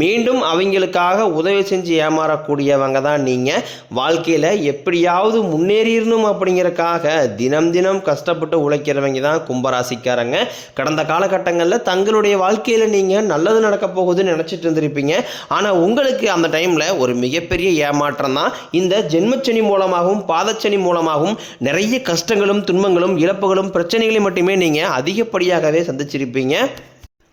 மீண்டும் அவங்களுக்காக உதவி செஞ்சு ஏமாறக்கூடியவங்க தான் நீங்கள் வாழ்க்கையில் எப்படியாவது முன்னேறிடணும் அப்படிங்கிறக்காக தினம் தினம் கஷ்டப்பட்டு உழைக்கிறவங்க தான் கும்பராசிக்காரங்க. கடந்த காலகட்டங்களில் தங்களுடைய வாழ்க்கையில் நீங்கள் நல்லது நடக்க போகுதுன்னு நினச்சிட்டு இருந்திருப்பீங்க. ஆனால் உங்களுக்கு அந்த டைமில் ஒரு மிகப்பெரிய ஏமாற்றம் தான். இந்த ஜென்மச்சனி மூலமாகவும் பாதச்சனி மூலமாகவும் நிறைய கஷ்டங்களும் துன்பங்களும் இழப்புகளும் பிரச்சனைகளையும் மட்டுமே நீங்கள் அதிகப்படியாகவே சந்திச்சிருப்பீங்க.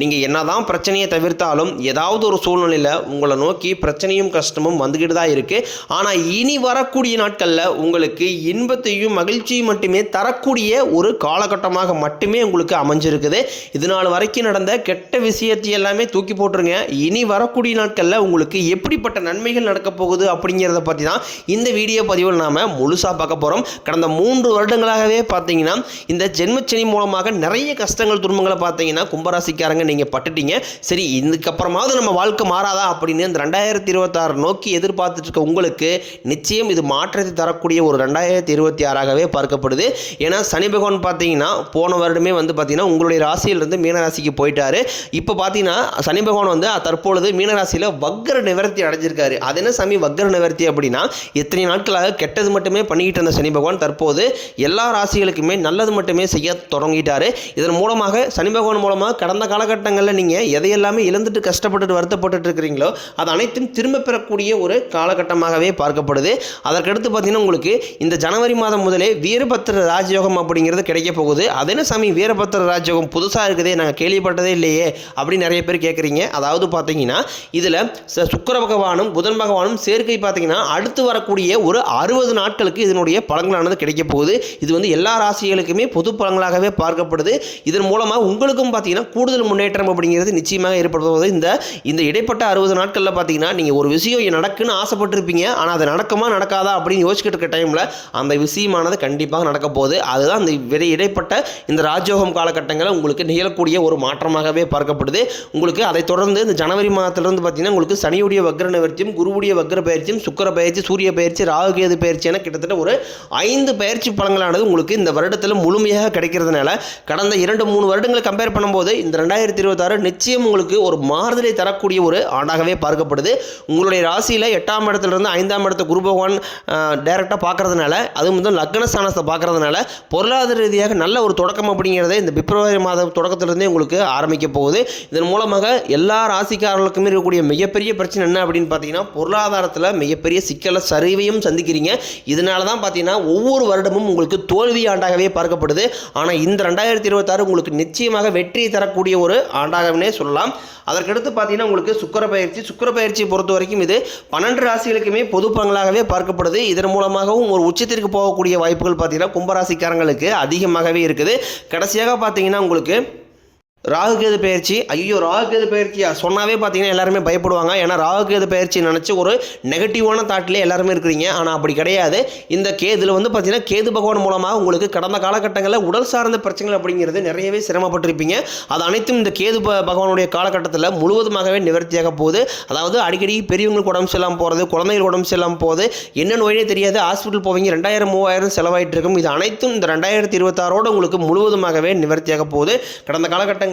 நீங்கள் என்னதான் பிரச்சனையை தவிர்த்தாலும் ஏதாவது ஒரு சூழ்நிலையில் உங்களை நோக்கி பிரச்சனையும் கஷ்டமும் வந்துக்கிட்டு தான் இருக்குது ஆனால் இனி வரக்கூடிய நாட்களில் உங்களுக்கு இன்பத்தையும் மகிழ்ச்சியும் மட்டுமே தரக்கூடிய ஒரு காலகட்டமாக மட்டுமே உங்களுக்கு அமைஞ்சிருக்குது. இது நாள் வரைக்கும் நடந்த கெட்ட விஷயத்தை எல்லாமே தூக்கி போட்டுருங்க. இனி வரக்கூடிய நாட்களில் உங்களுக்கு எப்படிப்பட்ட நன்மைகள் நடக்க போகுது அப்படிங்கிறத பற்றி தான் இந்த வீடியோ பதிவில் நாம் முழுசாக பார்க்க போகிறோம் கடந்த மூன்று வருடங்களாகவே பார்த்தீங்கன்னா இந்த ஜென்மச்சனி மூலமாக நிறைய கஷ்டங்கள் துன்பங்களை பார்த்தீங்கன்னா கும்பராசிக்காரங்க நீங்கள் பட்டுட்டீங்க. சரி இதுக்கப்புறமாவது நம்ம வாழ்க்கை மாறாதா அப்படின்னு இந்த ரெண்டாயிரத்தி இருபத்தாறு நோக்கி எதிர்பார்த்துட்டு இருக்க உங்களுக்கு நிச்சயம் இது மாற்றத்தை தரக்கூடிய ஒரு ரெண்டாயிரத்தி இருபத்தி ஆறாகவே பார்க்கப்படுது. ஏன்னா சனி பகவான் பார்த்தீங்கன்னா போன வருடமே வந்து பார்த்தீங்கன்னா உங்களுடைய ராசியிலிருந்து மீனராசிக்கு போயிட்டாரு. இப்போ பார்த்தீங்கன்னா சனி பகவான் வந்து தற்பொழுது மீனராசியில் வக்கர நிவர்த்தி அடைஞ்சிருக்காரு. அது என்ன சாமி வக்கர நிவர்த்தி அப்படின்னா எத்தனை நாட்களாக கெட்டது மட்டுமே பண்ணிக்கிட்டு இருந்த சனி பகவான் தற்போது எல்லா ராசிகளுக்குமே நல்லது மட்டுமே செய்ய தொடங்கிட்டாரு. இதன் மூலமாக சனி பகவான் மூலமாக கடந்த காலகட்டங்களில் நீங்கள் எதையெல்லாமே இழந்துட்டு கஷ்டப்பட்டுட்டு வருத்தப்பட்டுட்டு இருக்கிறீங்களோ அது அனைத்தும் திரும்ப பெறக்கூடிய ஒரு காலகட்டமாகவே பார்க்கப்படுது. அதற்கடுத்து பார்த்தீங்கன்னா உங்களுக்கு இந்த ஜனவரி மாதம் முதலே வீரபத்திர ராஜயோகம் அப்படிங்கிறது கிடைக்க போகுது. அது சாமி? வீரபத்திர ராஜயோகம் புதுசாக இருக்குதே நாங்கள் கேள்விப்பட்டதே இல்லையே அப்படின்னு நிறைய பேர் கேட்குறீங்க. அதாவது பார்த்தீங்கன்னா இதில் ச- பகவானும் புதன் பகவானும் சேர்க்கை பார்த்தீங்கன்னா அடுத்து வரக்கூடிய ஒரு அறுபது நாட்களுக்கு இதனுடைய பலன்களானது கிடைக்க போகுது. இது வந்து எல்லா ராசிகளுக்குமே பொது பலன்களாகவே பார்க்கப்படுது. இதன் மூலமாக உங்களுக்கும் பார்த்தீங்கன்னா கூடுதல் முன்னேற்றம் அப்படிங்கிறது நிச்சயமாக ஏற்படுவது இந்த இந்த இடைப்பட்ட அறுபது நாட்களில் பார்த்தீங்கன்னா நீங்கள் ஒரு விஷயம் நடக்குன்னு ஆசைப்பட்டிருப்பீங்க. ஆனால் அது நடக்குமா நடக்காதா அப்படின்னு யோசிச்சுட்டு இருக்க டைமில் அந்த விஷயமானது கண்டிப்பாக நடக்க போகுது. அதுதான் அந்த விரை இடைப்பட்ட இந்த ராஜயோகம் காலகட்டங்களில் உங்களுக்கு நிகழக்கூடிய ஒரு மாற்றமாகவே பார்க்கப்படுது. உங்களுக்கு அதை தொடர்ந்து இந்த ஜனவரி மாதத்திலிருந்து பார்த்தீங்கன்னா உங்களுக்கு சனியுடைய வக்ர நிவர்த்தியும் குருவுடைய வக்ர பயிற்சியும் சுக்கிர பயிற்சி சூரிய பயிற்சி ராகுகேது பயிற்சி என கிட்டத்தட்ட ஒரு ஐந்து பயிற்சி பலங்களானது உங்களுக்கு இந்த வருடத்தில் முழுமையாக கிடைக்கிறதுனால கடந்த இரண்டு மூணு வருடங்களை கம்பேர் பண்ணும்போது இந்த ரெண்டாயிரத்தி இருபத்தாறு நிச்சயம் உங்களுக்கு ஒரு மாறுதலை தரக்கூடிய ஒரு ஆண்டாகவே பார்க்கப்படுது. உங்களுடைய ராசியில் எட்டாம் இடத்துலேருந்து ஐந்தாம் இடத்த குரு பகவான் டைரெக்டாக பார்க்கறதுனால அதுவும் வந்து லக்னஸ்தானத்தை பார்க்கறதுனால பொருளாதார ரீதியாக நல்ல ஒரு தொடக்கம் அப்படிங்கிறத இந்த பிப்ரவரி மாத தொடக்கத்திலிருந்தே உங்களுக்கு ஆரம்பிக்க போகுது. இதன் மூலமாக எல்லா ராசிக்காரர்களுக்குமே இருக்கக்கூடிய மிகப்பெரிய பிரச்சனை என்ன அப்படின்னு பார்த்தீங்கன்னா பொருளாதாரத்தில் மிகப்பெரிய சிக்கலை சரிவையும் சந்திக்கிறீங்க. இதனால தான் பார்த்தீங்கன்னா ஒவ்வொரு வருடமும் உங்களுக்கு தோல்வி ஆண்டாகவே பார்க்கப்படுது. ஆனால் இந்த ரெண்டாயிரத்தி இருபத்தாறு உங்களுக்கு நிச்சயமாக வெற்றி தரக்கூடிய ஒரு ஆண்டாகவே சொல்லலாம். அதற்கடுத்து பார்த்தீங்கன்னா உங்களுக்கு சுக்கர பயிற்சி. சுக்கர பயிற்சியை பொறுத்த வரைக்கும் இது பன்னெண்டு ராசிகளுக்குமே பொது பங்களாகவே பார்க்கப்படுது. இதன் மூலமாகவும் ஒரு உச்சத்திற்கு போகக்கூடிய வாய்ப்புகள் பார்த்தீங்கன்னா கும்பராசிக்காரங்களுக்கு அதிகமாகவே இருக்குது. கடைசியாக பார்த்தீங்கன்னா உங்களுக்கு ராகுகேது பயிற்சி. ஐயோ ராகுகேது பயிற்சியா சொன்னாவே பார்த்தீங்கன்னா எல்லாருமே பயப்படுவாங்க. ஏன்னா ராகுகேது பயிற்சி நினச்சி ஒரு நெகட்டிவான தாட்லேயே எல்லாருமே இருக்கிறீங்க. ஆனால் அப்படி கிடையாது. இந்த கேதில் வந்து பார்த்தீங்கன்னா கேது பகவான் மூலமாக உங்களுக்கு கடந்த காலகட்டங்களில் உடல் சார்ந்த பிரச்சனைகள் அப்படிங்கிறது நிறையவே சிரமப்பட்டிருப்பீங்க. அது அனைத்தும் இந்த கேது பகவானுடைய காலகட்டத்தில் முழுவதுமாகவே நிவர்த்தியாக போகுது. அதாவது அடிக்கடி பெரியவங்களுக்கு உடம்பு சரியில்லாமல் போகிறது குழந்தைகள் உடம்பு சரியில்லாமல் போகுது. என்ன நோயே தெரியாது. ஹாஸ்பிட்டல் போவீங்க ரெண்டாயிரம் மூவாயிரம் செலவாயிட்டு இருக்கும் இது அனைத்தும் இந்த ரெண்டாயிரத்தி இருபத்தாறோட உங்களுக்கு முழுவதுமாகவே நிவர்த்தியாக போகுது. கடந்த காலகட்டங்கள்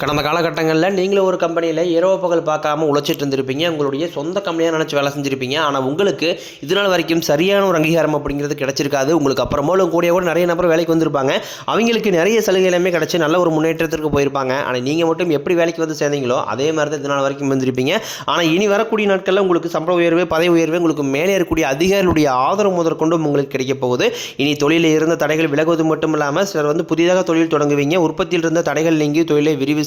கடந்த காலகட்டங்களில் நீங்களும் ஒரு கம்பெனியில் இரவு பகல் பார்க்காம உழைச்சிட்டு இருந்திருப்பீங்க. உங்களுடைய சொந்த கம்பெனியாக நினச்சி வேலை செஞ்சுருப்பீங்க. ஆனால் உங்களுக்கு இது நாள் வரைக்கும் சரியான ஒரு அங்கீகாரம் அப்படிங்கிறது கிடைச்சிருக்காது. உங்களுக்கு அப்புறமோலும் கூடிய கூட நிறைய நபர் வேலைக்கு வந்திருப்பாங்க. அவங்களுக்கு நிறைய சலுகை எல்லாமே கிடச்சி நல்ல ஒரு முன்னேற்றத்திற்கு போயிருப்பாங்க. ஆனால் நீங்கள் மட்டும் எப்படி வேலைக்கு வந்து சேர்ந்தீங்களோ அதே மாதிரி தான் இது நாள் வரைக்கும் வந்திருப்பீங்க. ஆனால் இனி வரக்கூடிய நாட்களில் உங்களுக்கு சம்பள உயர்வு பதவி உயர்வு உங்களுக்கு மேலே இருக்கக்கூடிய அதிகாரிகளுடைய ஆதரவு முதற்கொண்டும் உங்களுக்கு கிடைக்க போகுது. இனி தொழிலில் இருந்த தடைகள் விலகுவது மட்டும் இல்லாமல் சிலர் வந்து புதிதாக தொழில் தொடங்குவீங்க. உற்பத்தியில் இருந்த தடைகள் நீங்கி தொழிலை விரிவு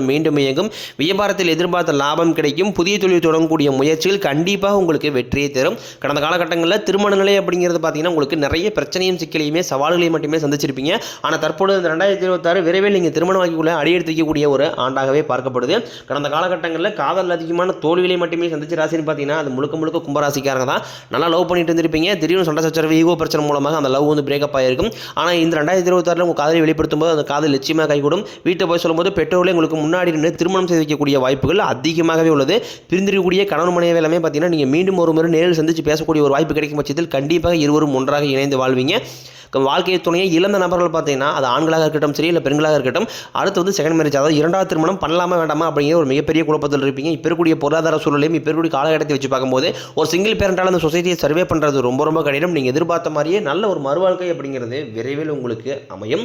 மீண்டும் இயங்கும். வியாபாரத்தில் எதிர்பார்த்த லாபம் கிடைக்கும். புதிய தொழில் தொடங்கக்கூடிய முயற்சிகள் கண்டிப்பாக உங்களுக்கு வெற்றியை தரும். கடந்த காலகட்டங்களில் திருமண நிலை அப்படிங்கிறது பார்த்தீங்கன்னா உங்களுக்கு நிறைய பிரச்சனையும் சிக்கலையுமே சவால்களையும் மட்டுமே சந்திச்சிருப்பீங்க. ஆனால் தற்போது இந்த ரெண்டாயிரத்தி இருபத்தாறு விரைவில் நீங்கள் திருமண வாக்கிக்குள்ளே அடியெடுத்து வைக்கக்கூடிய ஒரு ஆண்டாகவே பார்க்கப்படுது. கடந்த காலகட்டங்களில் காதல் அதிகமான தோல்விகளை மட்டுமே சந்திச்ச ராசின்னு பார்த்தீங்கன்னா அது முழுக்க முழுக்க கும்பராசிக்காரங்க தான். நல்லா லவ் பண்ணிட்டு இருந்திருப்பீங்க. திடீர்னு சண்டை சச்சரவு ஈகோ பிரச்சனை மூலமாக அந்த லவ் வந்து பிரேக்கப் ஆகிருக்கும் ஆனால் இந்த ரெண்டாயிரத்தி இருபத்தாறில் உங்கள் காதலை வெளிப்படுத்தும் போது அந்த காதல் நிச்சயமாக கைகூடும். வீட்டை போய் சொல்லும்போது பெற்றோர்களே உங்களுக்கு முன்னாடி நின்று திருமணம் செய்து வைக்கக்கூடிய வாய்ப்புகள் அதிகமாகவே உள்ளது. பிரிந்திருக்கக்கூடிய கணவன் மனைவி எல்லாமே பார்த்தீங்கன்னா நீங்கள் மீண்டும் ஒரு முறை நேரில் சந்தித்து பேசக்கூடிய ஒரு வாய்ப்பு கிடைக்கும் பட்சத்தில் கண்டிப்பாக இருவரும் ஒன்றாக இணைந்து வாழ்வீங்க. வாழ்க்கை துணையை இழந்த நபர்கள் பார்த்தீங்கன்னா அது ஆண்களாக இருக்கட்டும் சரி இல்லை பெண்களாக இருக்கட்டும் அடுத்து வந்து செகண்ட் மேரேஜ் அதாவது இரண்டாவது திருமணம் பண்ணலாமா வேண்டாமா அப்படிங்கிற ஒரு மிகப்பெரிய குழப்பத்தில் இருப்பீங்க. இப்போ இருக்கக்கூடிய பொருளாதார சூழலையும் இப்போ இருக்கக்கூடிய காலகட்டத்தை வச்சு பார்க்கும்போது ஒரு சிங்கிள் பேரண்டால் அந்த சொசைட்டியை சர்வே பண்ணுறது ரொம்ப ரொம்ப கடினம். நீங்கள் எதிர்பார்த்த மாதிரியே நல்ல ஒரு மறுவாழ்க்கை அப்படிங்கிறது விரைவில் உங்களுக்கு அமையும்.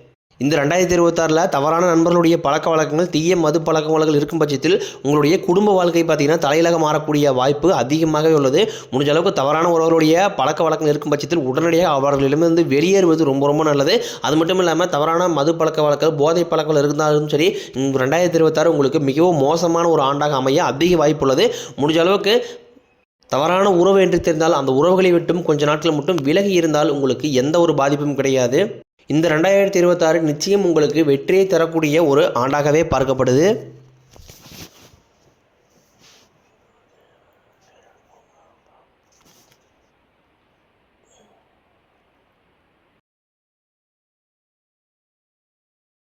இந்த ரெண்டாயிரத்தி இருபத்தாறில் தவறான நண்பர்களுடைய பழக்க வழக்கங்கள் தீய மது பழக்க வழக்கங்கள் இருக்கும் பட்சத்தில் உங்களுடைய குடும்ப வாழ்க்கை பார்த்தீங்கன்னா தலையிலாக மாறக்கூடிய வாய்ப்பு அதிகமாகவே உள்ளது. முடிஞ்ச அளவுக்கு தவறான ஒருவருடைய பழக்க வழக்கங்கள் இருக்கும் பட்சத்தில் உடனடியாக அவர்களிடமிருந்து வெளியேறுவது ரொம்ப ரொம்ப நல்லது. அது மட்டும் இல்லாமல் தவறான மது பழக்க வழக்கம் போதை பழக்கங்கள் இருந்தாலும் சரி ரெண்டாயிரத்தி இருபத்தாறு உங்களுக்கு மிகவும் மோசமான ஒரு ஆண்டாக அமைய அதிக வாய்ப்பு உள்ளது. முடிஞ்ச அளவுக்கு தவறான உறவு என்று தெரிந்தால் அந்த உறவுகளை விட்டும் கொஞ்ச நாட்கள் மட்டும் விலகி இருந்தால் உங்களுக்கு எந்த ஒரு பாதிப்பும் கிடையாது. இந்த ரெண்டாயிரத்தி இருபத்தாறு நிச்சயம் உங்களுக்கு வெற்றியை தரக்கூடிய ஒரு ஆண்டாகவே பார்க்கப்படுது.